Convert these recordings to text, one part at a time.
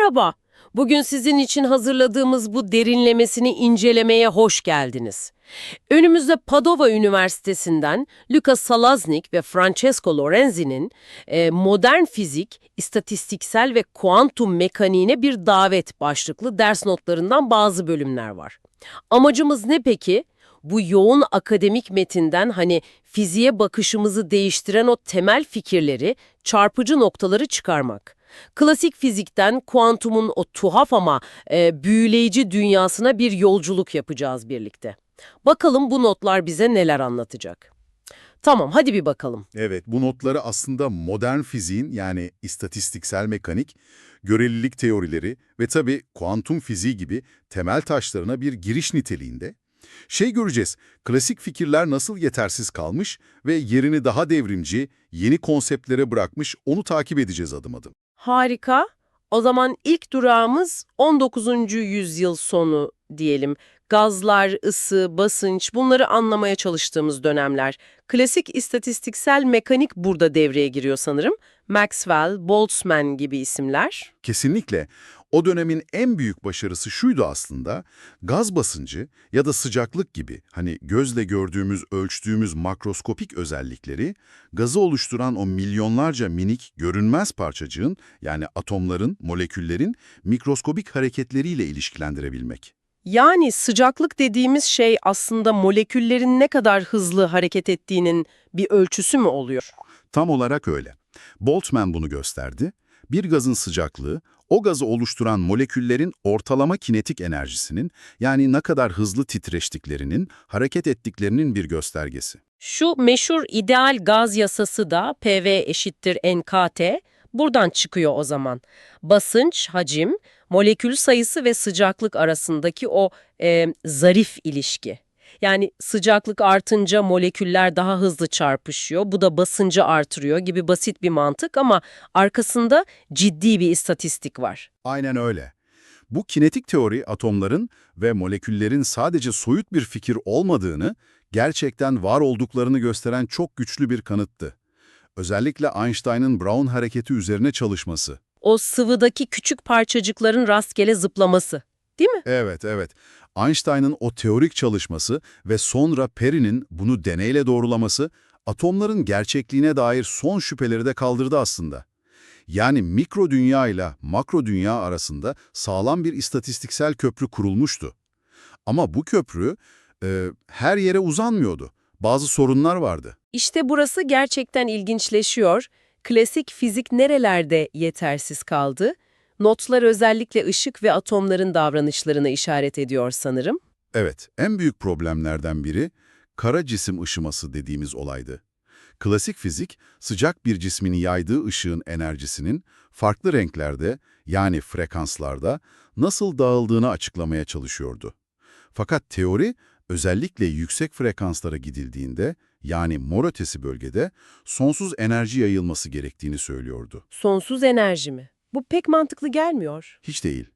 Merhaba. Bugün sizin için hazırladığımız bu derinlemesini incelemeye hoş geldiniz. Önümüzde Padova Üniversitesi'nden Luca Salaznik ve Francesco Lorenzi'nin e, modern fizik, istatistiksel ve kuantum mekaniğine bir davet başlıklı ders notlarından bazı bölümler var. Amacımız ne peki? Bu yoğun akademik metinden hani fiziğe bakışımızı değiştiren o temel fikirleri, çarpıcı noktaları çıkarmak. Klasik fizikten kuantumun o tuhaf ama e, büyüleyici dünyasına bir yolculuk yapacağız birlikte. Bakalım bu notlar bize neler anlatacak. Tamam hadi bir bakalım. Evet, bu notları aslında modern fiziğin yani istatistiksel mekanik, görelilik teorileri ve tabii kuantum fiziği gibi temel taşlarına bir giriş niteliğinde. Şey göreceğiz, klasik fikirler nasıl yetersiz kalmış ve yerini daha devrimci, yeni konseptlere bırakmış onu takip edeceğiz adım adım. Harika. O zaman ilk durağımız 19. yüzyıl sonu diyelim. Gazlar, ısı, basınç bunları anlamaya çalıştığımız dönemler. Klasik istatistiksel mekanik burada devreye giriyor sanırım. Maxwell, Boltzmann gibi isimler. Kesinlikle. O dönemin en büyük başarısı şuydu aslında, gaz basıncı ya da sıcaklık gibi hani gözle gördüğümüz, ölçtüğümüz makroskopik özellikleri, gazı oluşturan o milyonlarca minik, görünmez parçacığın yani atomların, moleküllerin mikroskobik hareketleriyle ilişkilendirebilmek. Yani sıcaklık dediğimiz şey aslında moleküllerin ne kadar hızlı hareket ettiğinin bir ölçüsü mü oluyor? Tam olarak öyle. Boltzmann bunu gösterdi. Bir gazın sıcaklığı, o gazı oluşturan moleküllerin ortalama kinetik enerjisinin, yani ne kadar hızlı titreştiklerinin, hareket ettiklerinin bir göstergesi. Şu meşhur ideal gaz yasası da PV eşittir NKT buradan çıkıyor o zaman. Basınç, hacim, molekül sayısı ve sıcaklık arasındaki o e, zarif ilişki. Yani sıcaklık artınca moleküller daha hızlı çarpışıyor, bu da basıncı artırıyor gibi basit bir mantık ama arkasında ciddi bir istatistik var. Aynen öyle. Bu kinetik teori atomların ve moleküllerin sadece soyut bir fikir olmadığını, gerçekten var olduklarını gösteren çok güçlü bir kanıttı. Özellikle Einstein'ın Brown hareketi üzerine çalışması. O sıvıdaki küçük parçacıkların rastgele zıplaması, değil mi? Evet, evet. Einstein'ın o teorik çalışması ve sonra Perry'nin bunu deneyle doğrulaması, atomların gerçekliğine dair son şüpheleri de kaldırdı aslında. Yani mikro dünya ile makro dünya arasında sağlam bir istatistiksel köprü kurulmuştu. Ama bu köprü e, her yere uzanmıyordu. Bazı sorunlar vardı. İşte burası gerçekten ilginçleşiyor. Klasik fizik nerelerde yetersiz kaldı? Notlar özellikle ışık ve atomların davranışlarına işaret ediyor sanırım. Evet, en büyük problemlerden biri kara cisim ışıması dediğimiz olaydı. Klasik fizik, sıcak bir cismin yaydığı ışığın enerjisinin farklı renklerde yani frekanslarda nasıl dağıldığını açıklamaya çalışıyordu. Fakat teori özellikle yüksek frekanslara gidildiğinde yani mor ötesi bölgede sonsuz enerji yayılması gerektiğini söylüyordu. Sonsuz enerji mi? Bu pek mantıklı gelmiyor. Hiç değil.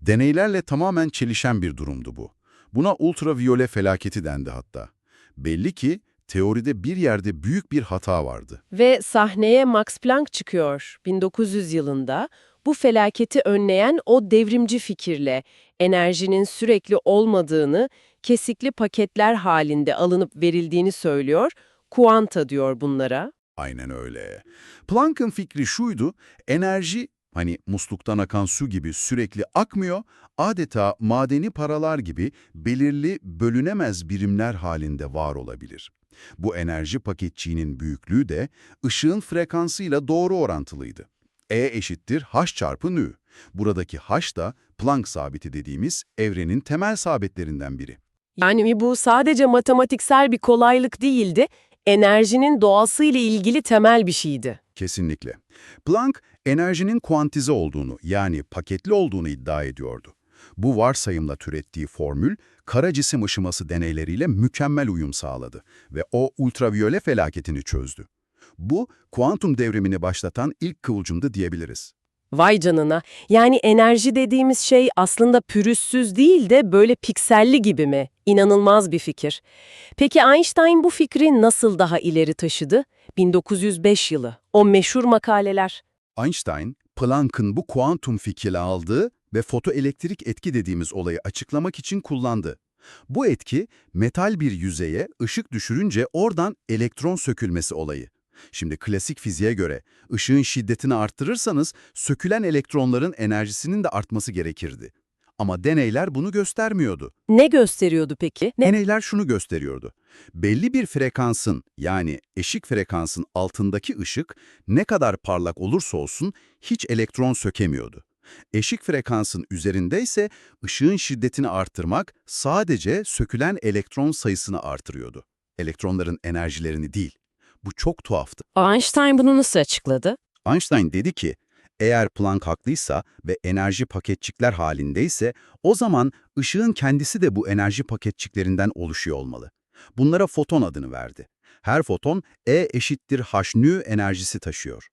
Deneylerle tamamen çelişen bir durumdu bu. Buna ultraviyole felaketi dendi hatta. Belli ki teoride bir yerde büyük bir hata vardı. Ve sahneye Max Planck çıkıyor 1900 yılında. Bu felaketi önleyen o devrimci fikirle enerjinin sürekli olmadığını, kesikli paketler halinde alınıp verildiğini söylüyor. Kuanta diyor bunlara. Aynen öyle. Planck'ın fikri şuydu, enerji hani musluktan akan su gibi sürekli akmıyor, adeta madeni paralar gibi belirli bölünemez birimler halinde var olabilir. Bu enerji paketçiğinin büyüklüğü de ışığın frekansıyla doğru orantılıydı. E eşittir h çarpı nü. Buradaki h da Planck sabiti dediğimiz evrenin temel sabitlerinden biri. Yani bu sadece matematiksel bir kolaylık değildi, enerjinin doğasıyla ilgili temel bir şeydi. Kesinlikle. Planck, enerjinin kuantize olduğunu yani paketli olduğunu iddia ediyordu. Bu varsayımla türettiği formül, kara cisim ışıması deneyleriyle mükemmel uyum sağladı ve o ultraviyole felaketini çözdü. Bu, kuantum devrimini başlatan ilk kıvılcımdı diyebiliriz. Vay canına. Yani enerji dediğimiz şey aslında pürüzsüz değil de böyle pikselli gibi mi? İnanılmaz bir fikir. Peki Einstein bu fikri nasıl daha ileri taşıdı? 1905 yılı. O meşhur makaleler. Einstein, Planck'ın bu kuantum fikrini aldığı ve fotoelektrik etki dediğimiz olayı açıklamak için kullandı. Bu etki, metal bir yüzeye ışık düşürünce oradan elektron sökülmesi olayı. Şimdi klasik fiziğe göre ışığın şiddetini arttırırsanız sökülen elektronların enerjisinin de artması gerekirdi. Ama deneyler bunu göstermiyordu. Ne gösteriyordu peki? Ne? Deneyler şunu gösteriyordu. Belli bir frekansın yani eşik frekansın altındaki ışık ne kadar parlak olursa olsun hiç elektron sökemiyordu. Eşik frekansın üzerinde ise ışığın şiddetini arttırmak sadece sökülen elektron sayısını artırıyordu. Elektronların enerjilerini değil. Bu çok tuhaftı. Einstein bunu nasıl açıkladı? Einstein dedi ki, eğer Planck haklıysa ve enerji paketçikler halindeyse, o zaman ışığın kendisi de bu enerji paketçiklerinden oluşuyor olmalı. Bunlara foton adını verdi. Her foton E eşittir h nü enerjisi taşıyor.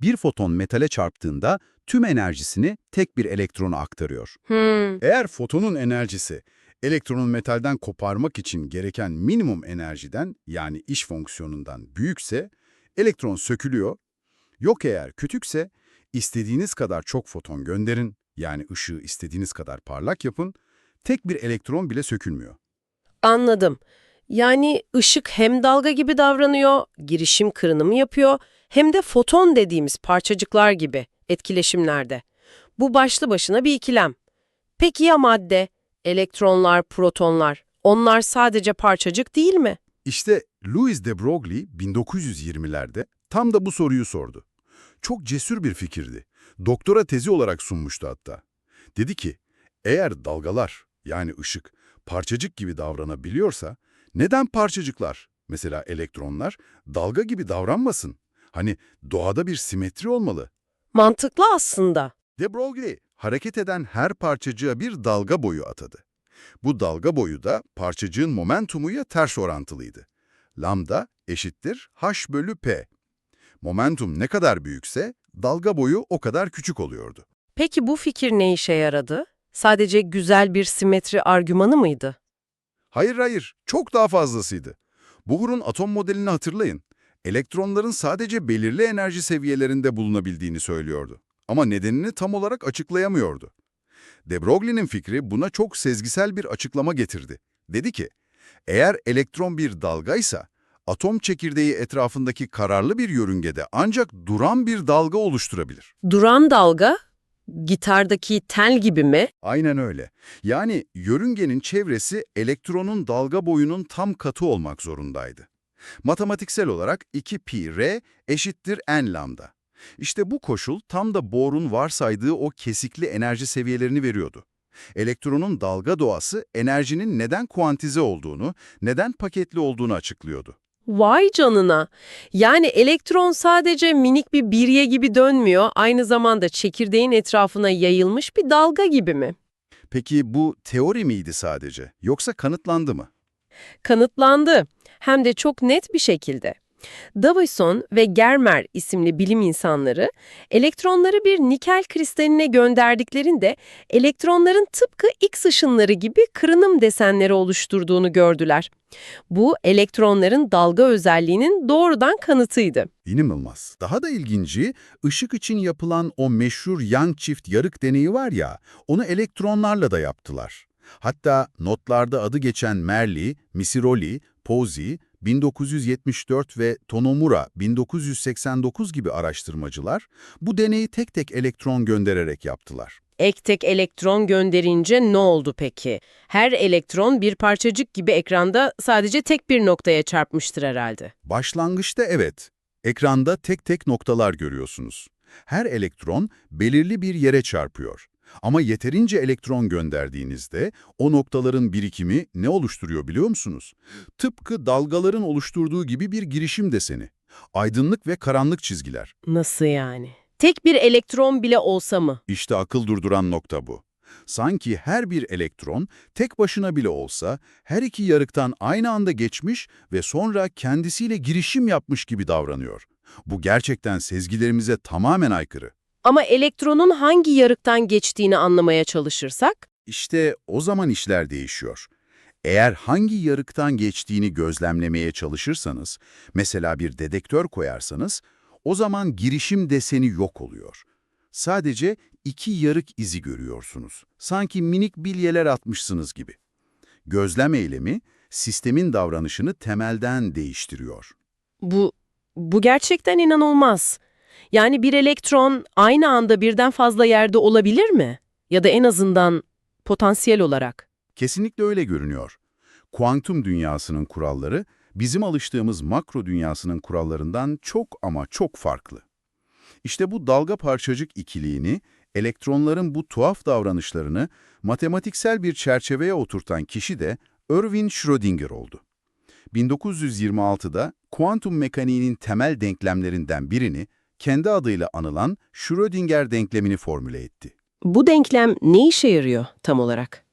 Bir foton metale çarptığında tüm enerjisini tek bir elektrona aktarıyor. Hmm. Eğer fotonun enerjisi elektronun metalden koparmak için gereken minimum enerjiden yani iş fonksiyonundan büyükse elektron sökülüyor. Yok eğer küçükse istediğiniz kadar çok foton gönderin yani ışığı istediğiniz kadar parlak yapın tek bir elektron bile sökülmüyor. Anladım. Yani ışık hem dalga gibi davranıyor, girişim kırınımı yapıyor, hem de foton dediğimiz parçacıklar gibi etkileşimlerde. Bu başlı başına bir ikilem. Peki ya madde, elektronlar, protonlar? Onlar sadece parçacık değil mi? İşte Louis de Broglie 1920'lerde tam da bu soruyu sordu. Çok cesur bir fikirdi. Doktora tezi olarak sunmuştu hatta. Dedi ki, eğer dalgalar yani ışık parçacık gibi davranabiliyorsa neden parçacıklar, mesela elektronlar, dalga gibi davranmasın? Hani doğada bir simetri olmalı. Mantıklı aslında. De Broglie, hareket eden her parçacığa bir dalga boyu atadı. Bu dalga boyu da parçacığın momentumuyla ters orantılıydı. Lambda eşittir h bölü p. Momentum ne kadar büyükse dalga boyu o kadar küçük oluyordu. Peki bu fikir ne işe yaradı? Sadece güzel bir simetri argümanı mıydı? Hayır hayır, çok daha fazlasıydı. Bohr'un atom modelini hatırlayın. Elektronların sadece belirli enerji seviyelerinde bulunabildiğini söylüyordu. Ama nedenini tam olarak açıklayamıyordu. De Broglie'nin fikri buna çok sezgisel bir açıklama getirdi. Dedi ki, eğer elektron bir dalgaysa, atom çekirdeği etrafındaki kararlı bir yörüngede ancak duran bir dalga oluşturabilir. Duran dalga, gitardaki tel gibi mi? Aynen öyle. Yani yörüngenin çevresi elektronun dalga boyunun tam katı olmak zorundaydı. Matematiksel olarak 2 pi r eşittir n lambda. İşte bu koşul tam da Bohr'un varsaydığı o kesikli enerji seviyelerini veriyordu. Elektronun dalga doğası enerjinin neden kuantize olduğunu, neden paketli olduğunu açıklıyordu. Vay canına. Yani elektron sadece minik bir birye gibi dönmüyor, aynı zamanda çekirdeğin etrafına yayılmış bir dalga gibi mi? Peki bu teori miydi sadece, yoksa kanıtlandı mı? Kanıtlandı. Hem de çok net bir şekilde. Davison ve Germer isimli bilim insanları elektronları bir nikel kristaline gönderdiklerinde elektronların tıpkı X ışınları gibi kırınım desenleri oluşturduğunu gördüler. Bu elektronların dalga özelliğinin doğrudan kanıtıydı. İnanılmaz. Daha da ilginci, ışık için yapılan o meşhur yan çift yarık deneyi var ya, onu elektronlarla da yaptılar. Hatta notlarda adı geçen Merli, Misiroli, Pozzi, 1974 ve Tonomura 1989 gibi araştırmacılar bu deneyi tek tek elektron göndererek yaptılar. Ek tek elektron gönderince ne oldu peki? Her elektron bir parçacık gibi ekranda sadece tek bir noktaya çarpmıştır herhalde. Başlangıçta evet, ekranda tek tek noktalar görüyorsunuz. Her elektron belirli bir yere çarpıyor. Ama yeterince elektron gönderdiğinizde o noktaların birikimi ne oluşturuyor biliyor musunuz? Tıpkı dalgaların oluşturduğu gibi bir girişim deseni. Aydınlık ve karanlık çizgiler. Nasıl yani? Tek bir elektron bile olsa mı? İşte akıl durduran nokta bu. Sanki her bir elektron tek başına bile olsa her iki yarıktan aynı anda geçmiş ve sonra kendisiyle girişim yapmış gibi davranıyor. Bu gerçekten sezgilerimize tamamen aykırı. Ama elektronun hangi yarıktan geçtiğini anlamaya çalışırsak, İşte o zaman işler değişiyor. Eğer hangi yarıktan geçtiğini gözlemlemeye çalışırsanız, mesela bir dedektör koyarsanız, o zaman girişim deseni yok oluyor. Sadece iki yarık izi görüyorsunuz. Sanki minik bilyeler atmışsınız gibi. Gözlem eylemi, sistemin davranışını temelden değiştiriyor. Bu, bu gerçekten inanılmaz. Yani bir elektron aynı anda birden fazla yerde olabilir mi? Ya da en azından potansiyel olarak. Kesinlikle öyle görünüyor. Kuantum dünyasının kuralları, bizim alıştığımız makro dünyasının kurallarından çok ama çok farklı. İşte bu dalga parçacık ikiliğini, elektronların bu tuhaf davranışlarını matematiksel bir çerçeveye oturtan kişi de Erwin Schrödinger oldu. 1926'da kuantum mekaniğinin temel denklemlerinden birini kendi adıyla anılan Schrödinger denklemini formüle etti. Bu denklem ne işe yarıyor tam olarak?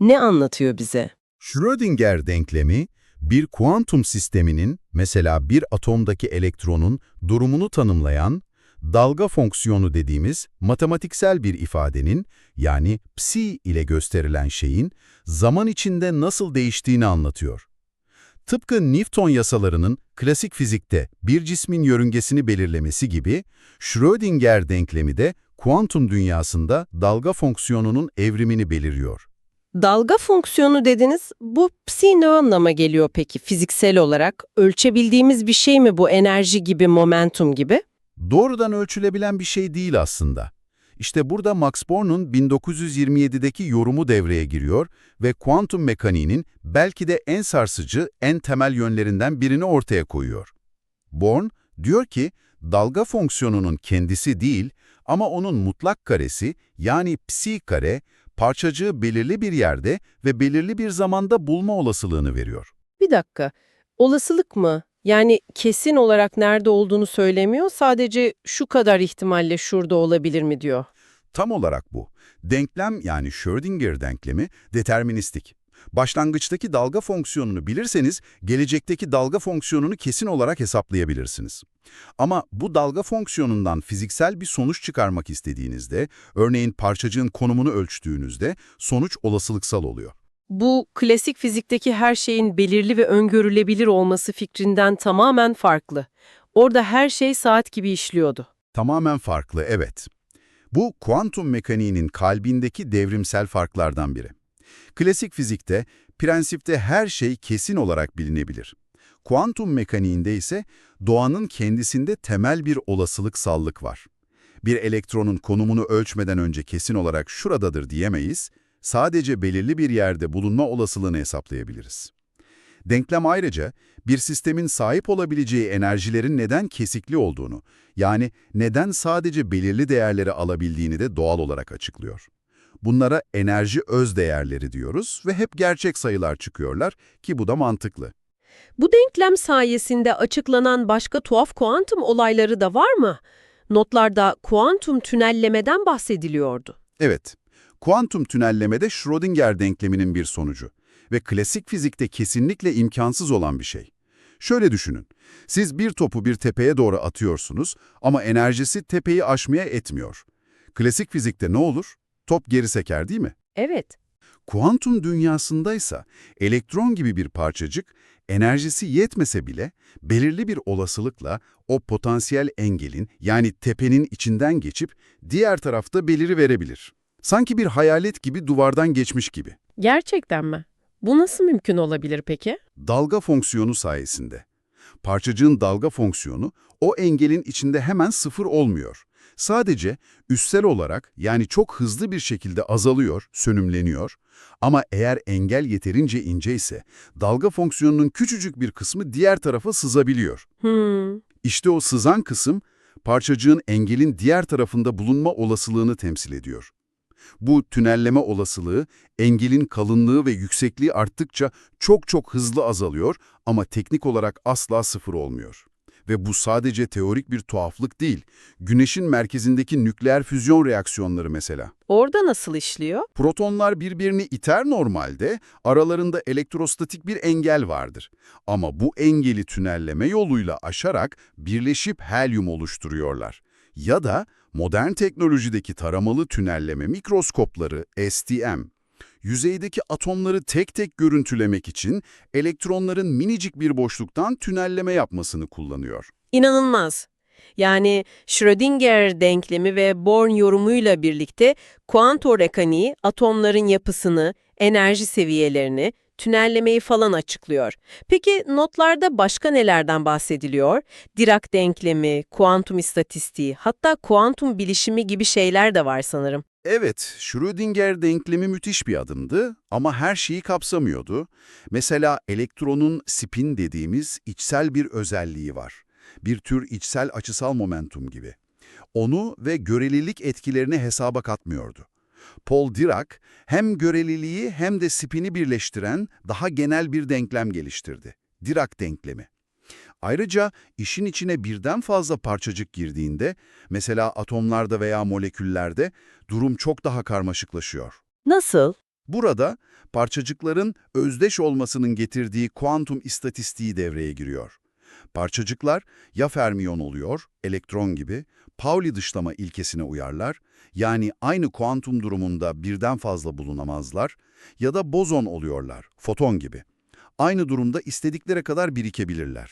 Ne anlatıyor bize? Schrödinger denklemi, bir kuantum sisteminin, mesela bir atomdaki elektronun durumunu tanımlayan, dalga fonksiyonu dediğimiz matematiksel bir ifadenin, yani psi ile gösterilen şeyin, zaman içinde nasıl değiştiğini anlatıyor. Tıpkı Newton yasalarının klasik fizikte bir cismin yörüngesini belirlemesi gibi, Schrödinger denklemi de kuantum dünyasında dalga fonksiyonunun evrimini beliriyor. Dalga fonksiyonu dediniz, bu psi ne anlama geliyor peki fiziksel olarak? Ölçebildiğimiz bir şey mi bu enerji gibi, momentum gibi? Doğrudan ölçülebilen bir şey değil aslında. İşte burada Max Born'un 1927'deki yorumu devreye giriyor ve kuantum mekaniğinin belki de en sarsıcı, en temel yönlerinden birini ortaya koyuyor. Born diyor ki, dalga fonksiyonunun kendisi değil ama onun mutlak karesi yani psi kare, parçacığı belirli bir yerde ve belirli bir zamanda bulma olasılığını veriyor. Bir dakika, olasılık mı? Yani kesin olarak nerede olduğunu söylemiyor, sadece şu kadar ihtimalle şurada olabilir mi diyor. Tam olarak bu. Denklem yani Schrödinger denklemi deterministik. Başlangıçtaki dalga fonksiyonunu bilirseniz, gelecekteki dalga fonksiyonunu kesin olarak hesaplayabilirsiniz. Ama bu dalga fonksiyonundan fiziksel bir sonuç çıkarmak istediğinizde, örneğin parçacığın konumunu ölçtüğünüzde sonuç olasılıksal oluyor. Bu klasik fizikteki her şeyin belirli ve öngörülebilir olması fikrinden tamamen farklı. Orada her şey saat gibi işliyordu. Tamamen farklı, evet. Bu kuantum mekaniğinin kalbindeki devrimsel farklardan biri. Klasik fizikte, prensipte her şey kesin olarak bilinebilir. Kuantum mekaniğinde ise doğanın kendisinde temel bir olasılıksallık var. Bir elektronun konumunu ölçmeden önce kesin olarak şuradadır diyemeyiz, sadece belirli bir yerde bulunma olasılığını hesaplayabiliriz. Denklem ayrıca bir sistemin sahip olabileceği enerjilerin neden kesikli olduğunu, yani neden sadece belirli değerleri alabildiğini de doğal olarak açıklıyor. Bunlara enerji öz değerleri diyoruz ve hep gerçek sayılar çıkıyorlar ki bu da mantıklı. Bu denklem sayesinde açıklanan başka tuhaf kuantum olayları da var mı? Notlarda kuantum tünellemeden bahsediliyordu. Evet, kuantum tünellemede Schrödinger denkleminin bir sonucu ve klasik fizikte kesinlikle imkansız olan bir şey. Şöyle düşünün, siz bir topu bir tepeye doğru atıyorsunuz ama enerjisi tepeyi aşmaya etmiyor. Klasik fizikte ne olur? Top geri seker değil mi? Evet. Kuantum dünyasındaysa elektron gibi bir parçacık enerjisi yetmese bile belirli bir olasılıkla o potansiyel engelin yani tepenin içinden geçip diğer tarafta beliri verebilir. Sanki bir hayalet gibi duvardan geçmiş gibi. Gerçekten mi? Bu nasıl mümkün olabilir peki? Dalga fonksiyonu sayesinde. Parçacığın dalga fonksiyonu o engelin içinde hemen sıfır olmuyor. Sadece üssel olarak yani çok hızlı bir şekilde azalıyor, sönümleniyor. Ama eğer engel yeterince ince ise dalga fonksiyonunun küçücük bir kısmı diğer tarafa sızabiliyor. Hmm. İşte o sızan kısım parçacığın engelin diğer tarafında bulunma olasılığını temsil ediyor. Bu tünelleme olasılığı engelin kalınlığı ve yüksekliği arttıkça çok çok hızlı azalıyor ama teknik olarak asla sıfır olmuyor. Ve bu sadece teorik bir tuhaflık değil. Güneşin merkezindeki nükleer füzyon reaksiyonları mesela. Orada nasıl işliyor? Protonlar birbirini iter normalde, aralarında elektrostatik bir engel vardır. Ama bu engeli tünelleme yoluyla aşarak birleşip helyum oluşturuyorlar. Ya da modern teknolojideki taramalı tünelleme mikroskopları STM, yüzeydeki atomları tek tek görüntülemek için elektronların minicik bir boşluktan tünelleme yapmasını kullanıyor. İnanılmaz. Yani Schrödinger denklemi ve Born yorumuyla birlikte kuantum mekaniği atomların yapısını, enerji seviyelerini, tünellemeyi falan açıklıyor. Peki notlarda başka nelerden bahsediliyor? Dirac denklemi, kuantum istatistiği, hatta kuantum bilişimi gibi şeyler de var sanırım. Evet, Schrödinger denklemi müthiş bir adımdı ama her şeyi kapsamıyordu. Mesela elektronun spin dediğimiz içsel bir özelliği var. Bir tür içsel açısal momentum gibi. Onu ve görelilik etkilerini hesaba katmıyordu. Paul Dirac hem göreliliği hem de spini birleştiren daha genel bir denklem geliştirdi. Dirac denklemi. Ayrıca işin içine birden fazla parçacık girdiğinde, mesela atomlarda veya moleküllerde durum çok daha karmaşıklaşıyor. Nasıl? Burada parçacıkların özdeş olmasının getirdiği kuantum istatistiği devreye giriyor. Parçacıklar ya fermiyon oluyor, elektron gibi, Pauli dışlama ilkesine uyarlar, yani aynı kuantum durumunda birden fazla bulunamazlar, ya da bozon oluyorlar, foton gibi. Aynı durumda istedikleri kadar birikebilirler.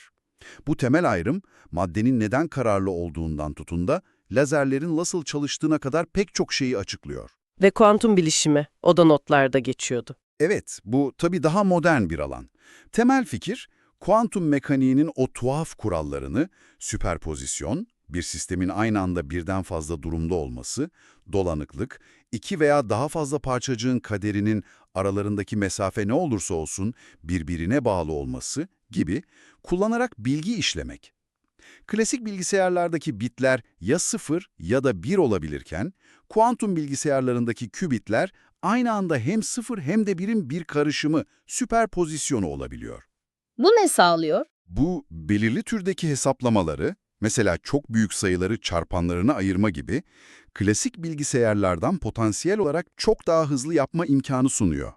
Bu temel ayrım, maddenin neden kararlı olduğundan tutun da lazerlerin nasıl çalıştığına kadar pek çok şeyi açıklıyor. Ve kuantum bilişimi, o da notlarda geçiyordu. Evet, bu tabii daha modern bir alan. Temel fikir, kuantum mekaniğinin o tuhaf kurallarını, süperpozisyon, bir sistemin aynı anda birden fazla durumda olması, dolanıklık, iki veya daha fazla parçacığın kaderinin aralarındaki mesafe ne olursa olsun birbirine bağlı olması gibi kullanarak bilgi işlemek. Klasik bilgisayarlardaki bitler ya 0 ya da 1 olabilirken, kuantum bilgisayarlarındaki kübitler aynı anda hem 0 hem de 1'in bir karışımı, süperpozisyonu olabiliyor. Bu ne sağlıyor? Bu belirli türdeki hesaplamaları, mesela çok büyük sayıları çarpanlarına ayırma gibi, klasik bilgisayarlardan potansiyel olarak çok daha hızlı yapma imkanı sunuyor.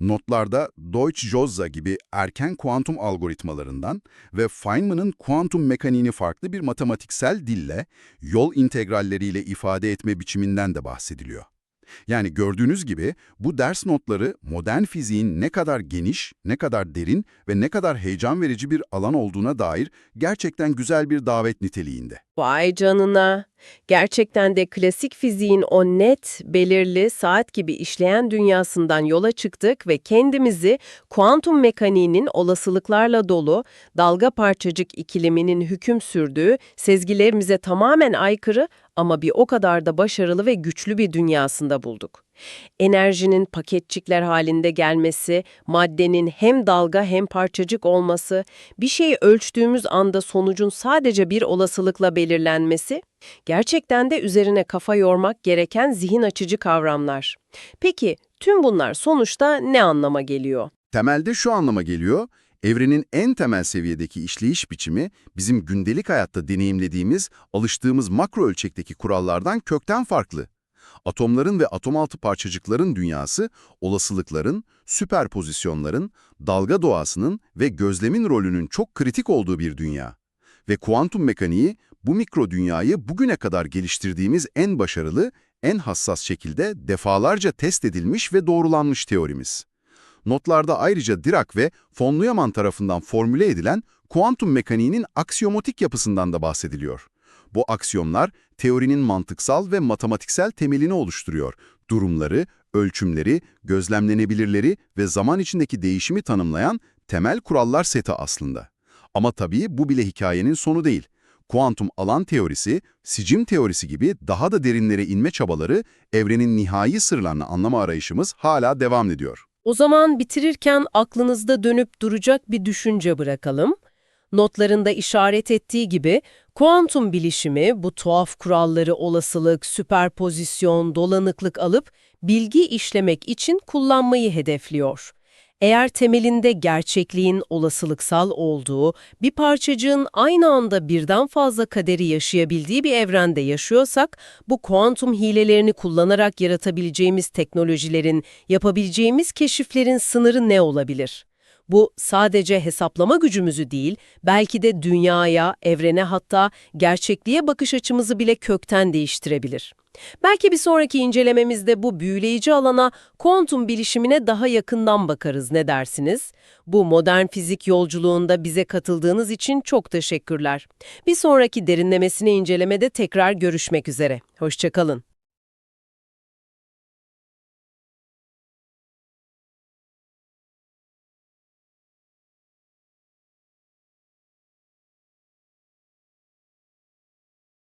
Notlarda Deutsch-Jozsa gibi erken kuantum algoritmalarından ve Feynman'ın kuantum mekaniğini farklı bir matematiksel dille, yol integralleriyle ifade etme biçiminden de bahsediliyor. Yani gördüğünüz gibi bu ders notları modern fiziğin ne kadar geniş, ne kadar derin ve ne kadar heyecan verici bir alan olduğuna dair gerçekten güzel bir davet niteliğinde. Vay canına. Gerçekten de klasik fiziğin o net, belirli, saat gibi işleyen dünyasından yola çıktık ve kendimizi kuantum mekaniğinin olasılıklarla dolu, dalga parçacık ikileminin hüküm sürdüğü, sezgilerimize tamamen aykırı ama bir o kadar da başarılı ve güçlü bir dünyasında bulduk. Enerjinin paketçikler halinde gelmesi, maddenin hem dalga hem parçacık olması, bir şeyi ölçtüğümüz anda sonucun sadece bir olasılıkla belirlenmesi, gerçekten de üzerine kafa yormak gereken zihin açıcı kavramlar. Peki tüm bunlar sonuçta ne anlama geliyor? Temelde şu anlama geliyor, evrenin en temel seviyedeki işleyiş biçimi bizim gündelik hayatta deneyimlediğimiz, alıştığımız makro ölçekteki kurallardan kökten farklı. Atomların ve atomaltı parçacıkların dünyası, olasılıkların, süperpozisyonların, dalga doğasının ve gözlemin rolünün çok kritik olduğu bir dünya. Ve kuantum mekaniği, bu mikro dünyayı bugüne kadar geliştirdiğimiz en başarılı, en hassas şekilde defalarca test edilmiş ve doğrulanmış teorimiz. Notlarda ayrıca Dirac ve von Neumann tarafından formüle edilen kuantum mekaniğinin aksiyomatik yapısından da bahsediliyor. Bu aksiyonlar teorinin mantıksal ve matematiksel temelini oluşturuyor. Durumları, ölçümleri, gözlemlenebilirleri ve zaman içindeki değişimi tanımlayan temel kurallar seti aslında. Ama tabii bu bile hikayenin sonu değil. Kuantum alan teorisi, sicim teorisi gibi daha da derinlere inme çabaları, evrenin nihai sırlarını anlama arayışımız hala devam ediyor. O zaman bitirirken aklınızda dönüp duracak bir düşünce bırakalım. Notlarında işaret ettiği gibi kuantum bilişimi bu tuhaf kuralları olasılık, süperpozisyon, dolanıklık alıp bilgi işlemek için kullanmayı hedefliyor. Eğer temelinde gerçekliğin olasılıksal olduğu, bir parçacığın aynı anda birden fazla kaderi yaşayabildiği bir evrende yaşıyorsak, bu kuantum hilelerini kullanarak yaratabileceğimiz teknolojilerin, yapabileceğimiz keşiflerin sınırı ne olabilir? Bu sadece hesaplama gücümüzü değil, belki de dünyaya, evrene hatta gerçekliğe bakış açımızı bile kökten değiştirebilir. Belki bir sonraki incelememizde bu büyüleyici alana kuantum bilişimine daha yakından bakarız ne dersiniz? Bu modern fizik yolculuğunda bize katıldığınız için çok teşekkürler. Bir sonraki derinlemesine incelemede tekrar görüşmek üzere. Hoşçakalın.